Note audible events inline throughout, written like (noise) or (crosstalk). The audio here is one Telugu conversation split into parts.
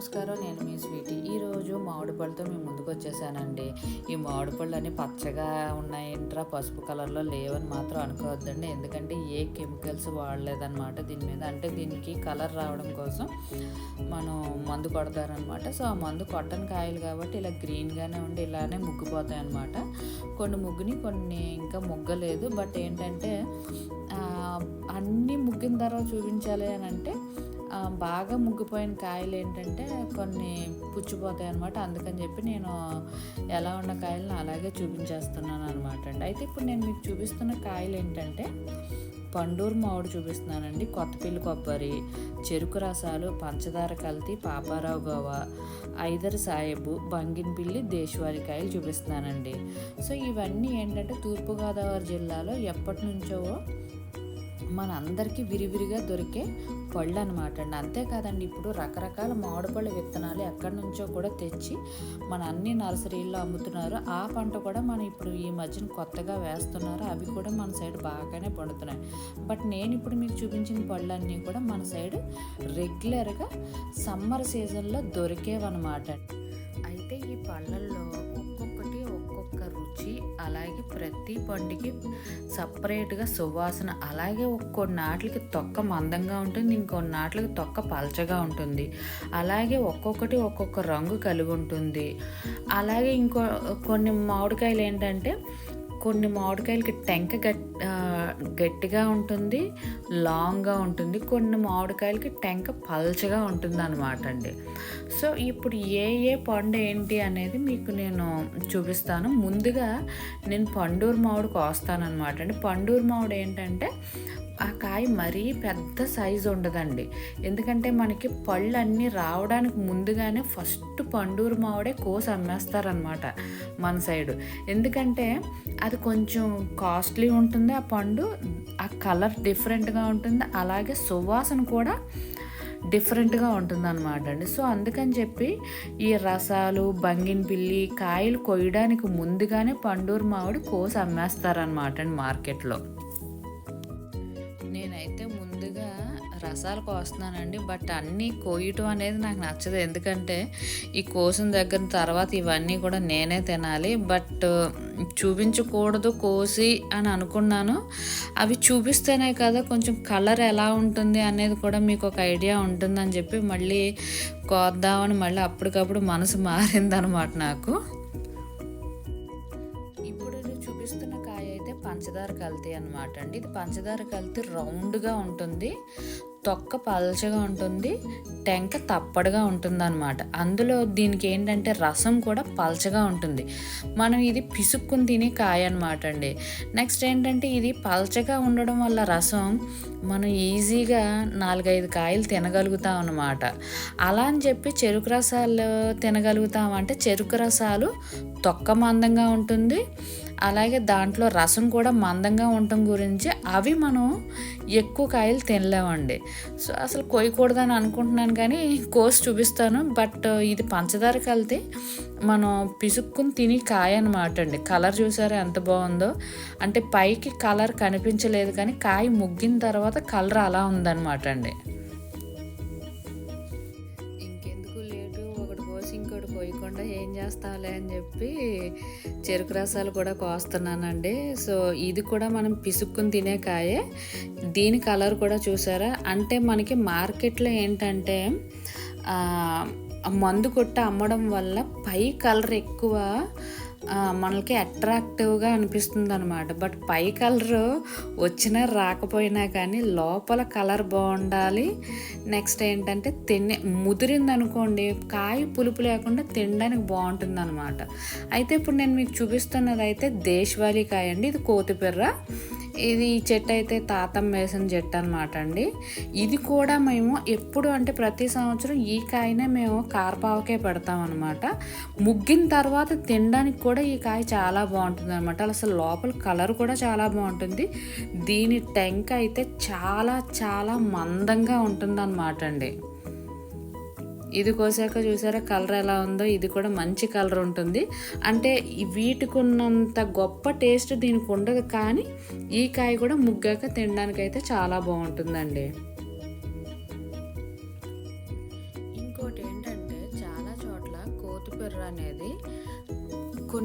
నమస్కారం నేను మీ స్వీటీ. ఈరోజు మామిడి పళ్ళతో మేము ముందుకు వచ్చేసానండి. ఈ మామిడి పళ్ళు అన్నీ పచ్చగా ఉన్నాయంట్రా పసుపు కలర్లో లేవని మాత్రం అనుకోవద్దండి. ఎందుకంటే ఏ కెమికల్స్ వాడలేదన్నమాట దీని మీద. అంటే దీనికి కలర్ రావడం కోసం మనం మందు కొడతారనమాట సో ఆ మందు కొట్టని కాయలు కాబట్టి ఇలా గ్రీన్గానే ఉండి ఇలానే ముగ్గిపోతాయి అనమాట కొన్ని ముగ్గుని కొన్ని ఇంకా ముగ్గలేదు. బట్ ఏంటంటే అన్నీ ముగ్గిన తర్వాత చూపించాలి అని అంటే బాగా ముగ్గిపోయిన కాయలు ఏంటంటే కొన్ని పుచ్చిపోతాయి అనమాట అందుకని చెప్పి నేను ఎలా ఉన్న కాయలను అలాగే చూపించేస్తున్నాను అనమాట అండి. అయితే ఇప్పుడు నేను మీకు చూపిస్తున్న కాయలు ఏంటంటే పండూరు మామిడి చూపిస్తున్నానండి. కొత్తపిల్లి కొబ్బరి చెరుకు రసాలు పంచదార కల్తీ పాపారావు గోవా ఐదర్ సాహెబు బంగిన్పిల్లి దేశవాళి కాయలు చూపిస్తున్నానండి. సో ఇవన్నీ ఏంటంటే తూర్పుగోదావరి జిల్లాలో ఎప్పటి నుంచో మనందరికీ విరివిరిగా దొరికే పళ్ళు అనమాట అండి. అంతేకాదండి ఇప్పుడు రకరకాల మామిడిపళ్ళ విత్తనాలు ఎక్కడి నుంచో కూడా తెచ్చి మన అన్ని నర్సరీల్లో అమ్ముతున్నారు. ఆ పంట కూడా మనం ఇప్పుడు ఈ మధ్యన కొత్తగా వేస్తున్నారు. అవి కూడా మన సైడ్ బాగానే పండుతున్నాయి. బట్ నేను ఇప్పుడు మీకు చూపించిన పళ్ళన్నీ కూడా మన సైడ్ రెగ్యులర్గా సమ్మర్ సీజన్లో దొరికేవన్నమాట. అయితే ఈ పళ్ళల్లో అలాగే ప్రతి పండుకి సపరేట్గా సువాసన అలాగే కొన్నాట్లకి తొక్క మందంగా ఉంటుంది ఇంకొన్ని నాట్లకి తొక్క పల్చగా ఉంటుంది. అలాగే ఒక్కొక్కటి ఒక్కొక్క రంగు కలిగి ఉంటుంది. అలాగే ఇంకో కొన్ని మామిడికాయలు ఏంటంటే కొన్ని మామిడికాయలకి టెంక గట్టిగా ఉంటుంది లాంగ్గా ఉంటుంది. కొన్ని మామిడికాయలకి టెంక పల్చగా ఉంటుంది అనమాట అండి. సో ఇప్పుడు ఏ ఏ పండు ఏంటి అనేది మీకు నేను చూపిస్తాను. ముందుగా నేను పండూరు మామిడి అనమాట అండి. పండూరు మామిడి ఏంటంటే ఆ కాయ మరీ పెద్ద సైజు ఉండదండి. ఎందుకంటే మనకి పళ్ళు అన్నీ రావడానికి ముందుగానే ఫస్ట్ పండూరు మామిడే కోసి అమ్మేస్తారనమాట మన సైడు. ఎందుకంటే అది కొంచెం కాస్ట్లీ ఉంటుంది ఆ పండు ఆ కలర్ డిఫరెంట్గా ఉంటుంది అలాగే సువాసన కూడా డిఫరెంట్గా ఉంటుంది అనమాట అండి. సో అందుకని చెప్పి ఈ రసాలు బంగిన పిల్లి కాయలు కొయ్యడానికి ముందుగానే పండూరు మామిడి కోసి అమ్మేస్తారనమాట అండి మార్కెట్లో. రసాలు కోస్తున్నానండి బట్ అన్నీ కోయటం అనేది నాకు నచ్చదు. ఎందుకంటే ఈ కోసిన దగ్గర తర్వాత ఇవన్నీ కూడా నేనే తినాలి. బట్ చూపించకూడదు కోసి అని అనుకున్నాను. అవి చూపిస్తేనే కదా కొంచెం కలర్ ఎలా ఉంటుంది అనేది కూడా మీకు ఒక ఐడియా ఉంటుందని చెప్పి మళ్ళీ కోద్దామని మళ్ళీ అప్పటికప్పుడు మనసు మారిందనమాట నాకు. ఇప్పుడు నేను చూపిస్తున్న కాయ అయితే పంచదార కల్తీ అనమాట అండి. ఇది పంచదార కల్తీ రౌండ్గా ఉంటుంది. తొక్క పల్చగా ఉంటుంది టెంక తప్పడుగా ఉంటుంది అనమాట అందులో దీనికి ఏంటంటే రసం కూడా పల్చగా ఉంటుంది. మనం ఇది పిసుక్కుని తినే కాయ అనమాట అండి. నెక్స్ట్ ఏంటంటే ఇది పల్చగా ఉండడం వల్ల రసం మనం ఈజీగా నాలుగైదు కాయలు తినగలుగుతాం అనమాట అలా అని చెప్పి చెరుకు రసాలు తినగలుగుతాం అంటే చెరుకు రసాలు తొక్క మందంగా ఉంటుంది. అలాగే దాంట్లో రసం కూడా మందంగా ఉండటం గురించి అవి మనం ఎక్కువ కాయలు తినలేమండి. సో అసలు కొయ్యకూడదని అనుకుంటున్నాను కానీ కోసి చూపిస్తాను. బట్ ఇది పంచదార కలితే మనం పిసుక్కుని తిని కాయ అనమాట అండి. కలర్ చూసారా ఎంత బాగుందో? అంటే పైకి కలర్ కనిపించలేదు కానీ కాయ ముగ్గిన తర్వాత కలర్ అలా ఉందన్నమాట అండి. కోస్తాలే అని చెప్పి చెరుకు రసాలు కూడా కోస్తున్నానండి. సో ఇది కూడా మనం పిసుక్కుని తినే కాయే. దీని కలర్ కూడా చూసారా? అంటే మనకి మార్కెట్లో ఏంటంటే మందు కొట్ట అమ్మడం వల్ల పై కలర్ ఎక్కువ మనకి అట్రాక్టివ్గా అనిపిస్తుంది అనమాట బట్ పై కలర్ వచ్చినా రాకపోయినా కానీ లోపల కలర్ బాగుండాలి. నెక్స్ట్ ఏంటంటే తినే ముదిరింది అనుకోండి కాయ పులుపు లేకుండా తినడానికి బాగుంటుంది అనమాట అయితే ఇప్పుడు నేను మీకు చూపిస్తున్నది అయితే దేశవాళీ కాయ అండి. ఇది కోతిపెర్ర ఇది ఈ చెట్టు అయితే తాతమ్మ వేసిన చెట్టు అనమాట అండి. ఇది కూడా మేము ఎప్పుడు అంటే ప్రతి సంవత్సరం ఈ కాయనే మేము కార్పావకే పెడతాం అనమాట ముగ్గిన తర్వాత తినడానికి కూడా ఈ కాయ చాలా బాగుంటుంది అనమాట అసలు లోపల కలర్ కూడా చాలా బాగుంటుంది. దీని టెంక అయితే చాలా చాలా మందంగా ఉంటుంది అనమాట అండి. ఇది కోసాక చూసారా కలర్ ఎలా ఉందో ఇది కూడా మంచి కలర్ ఉంటుంది. అంటే వీటికి ఉన్నంత గొప్ప టేస్ట్ దీనికి ఉండదు కానీ ఈ కాయ కూడా ముగ్గాక తినడానికి అయితే చాలా బాగుంటుందండి.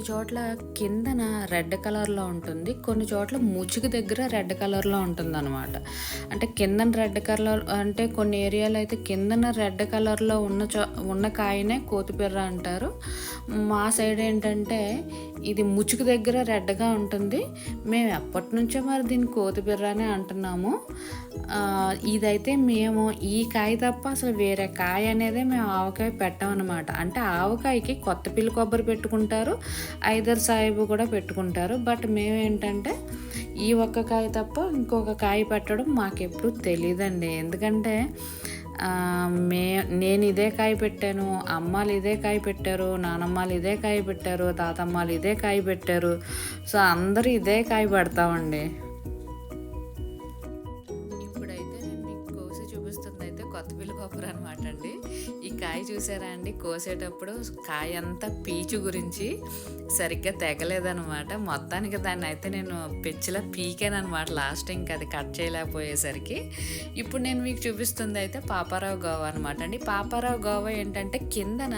కొన్ని చోట్ల కిందన రెడ్ కలర్లో ఉంటుంది కొన్ని చోట్ల ముచ్చుకు దగ్గర రెడ్ కలర్లో ఉంటుంది అనమాట అంటే కిందన రెడ్ కలర్ అంటే కొన్ని ఏరియాలో అయితే కిందన రెడ్ కలర్లో ఉన్న చో ఉన్న కాయనే కోతిపెర్ర అంటారు. మా సైడ్ ఏంటంటే ఇది ముచుకు దగ్గర రెడ్గా ఉంటుంది. మేము ఎప్పటి నుంచో మరి దీన్ని కోతిబిర్రనే అంటున్నాము. ఇదైతే మేము ఈ కాయ తప్ప అసలు వేరే కాయ అనేదే మేము ఆవకాయ పెట్టామన్నమాట. అంటే ఆవకాయకి కొత్త పిల్లి కొబ్బరి పెట్టుకుంటారు ఐదర్ సాయిబు కూడా పెట్టుకుంటారు. బట్ మేము ఏంటంటే ఈ ఒక్క కాయ తప్ప ఇంకొక కాయ పెట్టడం మాకెప్పుడు తెలియదండి ఎందుకంటే మే నేను ఇదే కాయ పెట్టాను అమ్మాలు ఇదే కాయ పెట్టారు నానమ్మలు ఇదే కాయ పెట్టారు తాతమ్మలు ఇదే కాయ పెట్టారు. సో అందరూ ఇదే కాయ పెడతామండి. చూసారా అండి? కోసేటప్పుడు కాయ అంతా పీచు గురించి సరిగ్గా తెగలేదనమాట మొత్తానికి దాన్ని అయితే నేను పెచ్చిలా పీకానమాట లాస్ట్ ఇంకా అది కట్ చేయలేకపోయేసరికి. ఇప్పుడు నేను మీకు చూపిస్తుంది అయితే పాపారావు గోవా అనమాట అండి. పాపారావు గోవా ఏంటంటే కిందన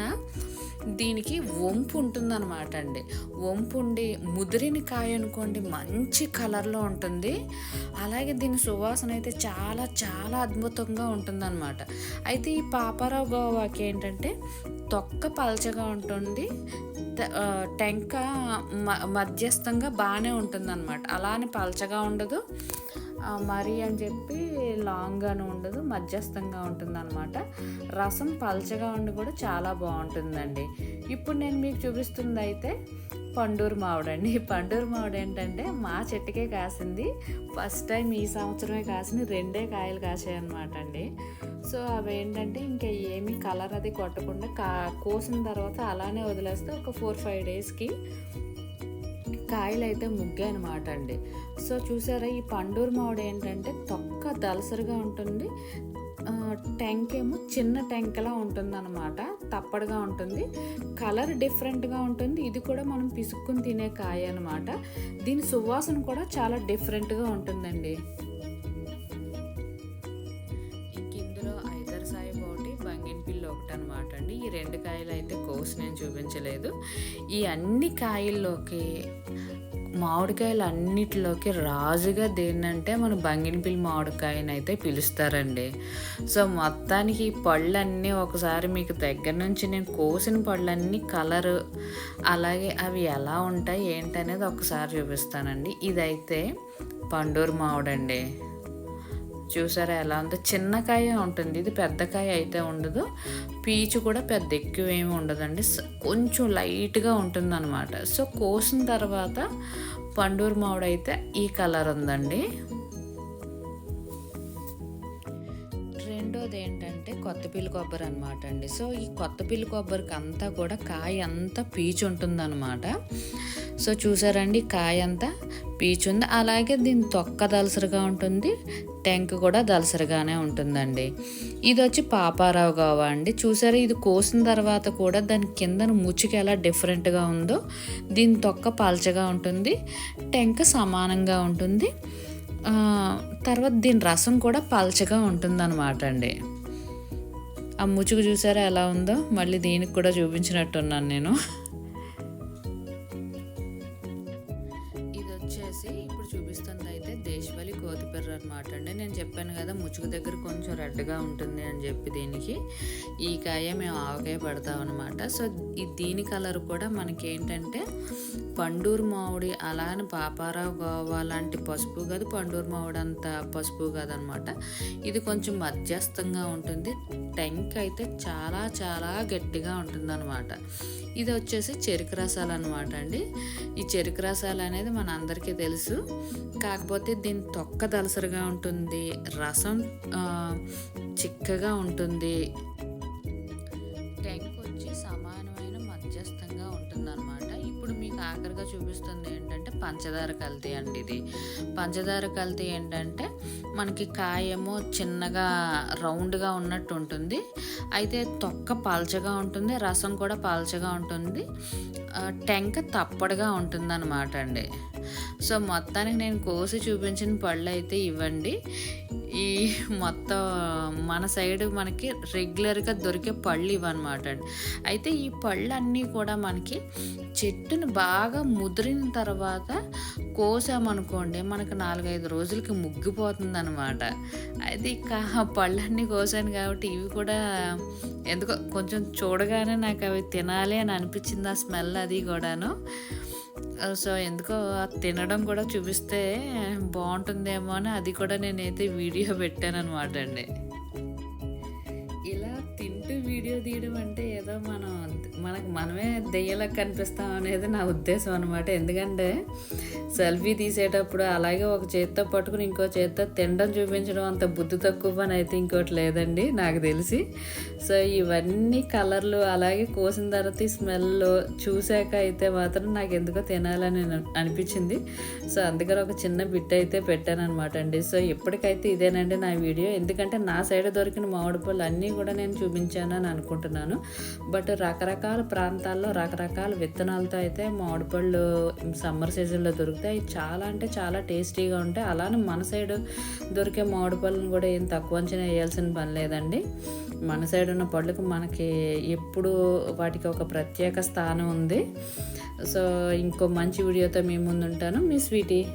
దీనికి వంపు ఉంటుందన్నమాట అండి. వంపు ఉండి ముదిరిన కాయ అనుకోండి మంచి కలర్లో ఉంటుంది. అలాగే దీని సువాసన అయితే చాలా చాలా అద్భుతంగా ఉంటుందన్నమాట. అయితే ఈ పాపారావు గోవాకి ఏంటంటే తొక్క పల్చగా ఉంటుంది టెంక మ మధ్యస్థంగా బాగానే ఉంటుందన్నమాట. అలానే పల్చగా ఉండదు. మరీ అని చెప్పి లాంగ్గాను ఉండదు మధ్యస్థంగా ఉంటుందన్నమాట. రసం పల్చగా ఉండి కూడా చాలా బాగుంటుందండి. ఇప్పుడు నేను మీకు చూపిస్తుంది అయితే పండూరు మామిడండి (laughs) పండూరు మామిడి ఏంటంటే మా చెట్టుకే కాసింది. ఫస్ట్ టైం ఈ సంవత్సరమే కాసింది రెండే కాయలు కాసాయి అనమాట అండి సో అవి ఏంటంటే ఇంకా ఏమీ కలర్ అది కొట్టకుండా కా కోసిన తర్వాత అలానే వదిలేస్తే ఒక ఫోర్ ఫైవ్ డేస్కి కాయలు అయితే ముగ్గాయి అనమాట అండి. సో చూసారా ఈ పండూరు మామిడి ఏంటంటే తొక్క దలసరిగా ఉంటుంది. ట్యాంక్ ఏమో చిన్న ట్యాంక్లా ఉంటుంది అనమాట తప్పడుగా ఉంటుంది. కలర్ డిఫరెంట్గా ఉంటుంది. ఇది కూడా మనం పిసుక్కుని తినే కాయ అనమాట దీని సువాసన కూడా చాలా డిఫరెంట్గా ఉంటుందండి. ఈ అన్ని కాయల్లోకి మామిడికాయలు అన్నిటిలోకి రాజుగా దేన్నంటే మన బంగినపిల్లి మామిడికాయని అయితే పిలుస్తారండి. సో మొత్తానికి ఈ పళ్ళన్నీ ఒకసారి మీకు దగ్గర నుంచి నేను కోసిన పళ్ళన్నీ కలరు అలాగే అవి ఎలా ఉంటాయి ఏంటనేది ఒకసారి చూపిస్తానండి. ఇదైతే పండూరు మామిడండి. చూసారా ఎలా ఉందో? చిన్న కాయ ఉంటుంది. ఇది పెద్ద కాయ అయితే ఉండదు. పీచు కూడా పెద్ద ఎక్కువ ఏమి ఉండదండి. కొంచెం లైట్గా ఉంటుంది అనమాట సో కోసిన తర్వాత పండూరు మామిడి అయితే ఈ కలర్ ఉందండి. రెండోది ఏంటంటే కొత్తపిల్లి కొబ్బరి అనమాట అండి. సో ఈ కొత్తపిల్లి కొబ్బరికి అంతా కూడా కాయ అంతా పీచు ఉంటుందన్నమాట. సో చూసారండి కాయ అంతా పీచు ఉంది. అలాగే దీని తొక్క దలసరిగా ఉంటుంది. టెంక్ కూడా దలసరిగానే ఉంటుందండి. ఇది వచ్చి పాపారావు కావా అండి. చూసారా ఇది కోసిన తర్వాత కూడా దాని కిందన ముచ్చుకి ఎలా డిఫరెంట్గా ఉందో దీని తొక్క పల్చగా ఉంటుంది. టెంక సమానంగా ఉంటుంది. తర్వాత దీని రసం కూడా పల్చగా ఉంటుందన్నమాట అండి ఆ ముచ్చుకు చూసారా ఎలా ఉందో? మళ్ళీ దీనికి కూడా చూపించినట్టున్నాను నేను. ఇది వచ్చేసి ఇప్పుడు కోతిపెర్ర అనమాట అండి నేను చెప్పాను కదా ముచ్చుకు దగ్గర కొంచెం రెడ్గా ఉంటుంది అని చెప్పి దీనికి. ఈ కాయ మేము ఆవకాయ పడతాం అనమాట సో ఈ దీని కలర్ కూడా మనకి ఏంటంటే పండూరు మామిడి అలానే పాపారావు గోవా లాంటి పసుపు కాదు పండూరు మామిడి అంత పసుపు కాదనమాట ఇది కొంచెం మధ్యస్థంగా ఉంటుంది. టెంక్ అయితే చాలా చాలా గట్టిగా ఉంటుందన్నమాట ఇది వచ్చేసి చెరుకు రసాలు అనమాట అండి. ఈ చెరుకు రసాలు అనేది మన అందరికీ తెలుసు. కాకపోతే దీని తొక్క దలసరిగా ఉంటుంది. రసం చిక్కగా ఉంటుంది. విధంగా ఉంటుందన్నమాట. ఇప్పుడు మీకు ఆఖరిగా చూపిస్తుంది ఏంటంటే పంచదార కల్తీ అండి ఇది. పంచదార కల్తీ ఏంటంటే మనకి కాయేమో చిన్నగా రౌండ్గా ఉన్నట్టు ఉంటుంది. అయితే తొక్క పల్చగా ఉంటుంది రసం కూడా పల్చగా ఉంటుంది టెంక తప్పడుగా ఉంటుందన్నమాట అండి. సో మొత్తానికి నేను కోసి చూపించిన పళ్ళు అయితే ఇవ్వండి. ఈ మొత్తం మన సైడ్ మనకి రెగ్యులర్గా దొరికే పళ్ళు ఇవన్నమాట అండి. అయితే ఈ పళ్ళు అన్నీ కూడా మనకి చెట్టును బాగా ముదిరిన తర్వాత కోసామనుకోండి మనకు నాలుగైదు రోజులకి ముగ్గిపోతుంది అనమాట అయితే ఇక ఆ పళ్ళన్నీ కోసాను కాబట్టి ఇవి కూడా ఎందుకో కొంచెం చూడగానే నాకు అవి తినాలి అని అనిపించింది ఆ స్మెల్ అది కూడాను. సో ఎందుకో తినడం కూడా చూపిస్తే బాగుంటుందేమో అని అది కూడా నేనైతే వీడియో పెట్టాను అనమాట అండి. ఇలా తింటూ వీడియో తీయడం అంటే ఏదో మనం మనకు మనమే దెయ్యలకు కనిపిస్తాం అనేది నా ఉద్దేశం అనమాట ఎందుకంటే సెల్ఫీ తీసేటప్పుడు అలాగే ఒక చేత్తో పట్టుకుని ఇంకో చేత్తో తినడం చూపించడం అంత బుద్ధి తక్కువ పని అయితే ఇంకోటి లేదండి నాకు తెలిసి. సో ఇవన్నీ కలర్లు అలాగే కోసిన తర్వాత ఈ స్మెల్ చూశాక అయితే మాత్రం నాకు ఎందుకో తినాలని అనిపించింది. సో అందుకని ఒక చిన్న బిట్ అయితే పెట్టాను అనమాట అండి. సో ఇప్పటికైతే ఇదేనండి నా వీడియో. ఎందుకంటే నా సైడ్ దొరికిన మామిడి పళ్ళు అన్నీ కూడా నేను చూపించాను అని అనుకుంటున్నాను. బట్ రకరకాల ప్రాంతాల్లో రకరకాల విత్తనాలతో అయితే మామిడి పళ్ళు సమ్మర్ సీజన్లో దొరుకుతాయి దొరుకుతాయి. చాలా అంటే చాలా టేస్టీగా ఉంటాయి. అలానే మన సైడ్ దొరికే మామిడి పళ్ళను కూడా ఏం తక్కువ అంచనా వేయాల్సిన పని లేదండి. మన సైడ్ ఉన్న పళ్ళకు మనకి ఎప్పుడు వాటికి ఒక ప్రత్యేక స్థానం ఉంది. సో ఇంకో మంచి వీడియోతో మీ ముందు ఉంటాను మీ స్వీటీ.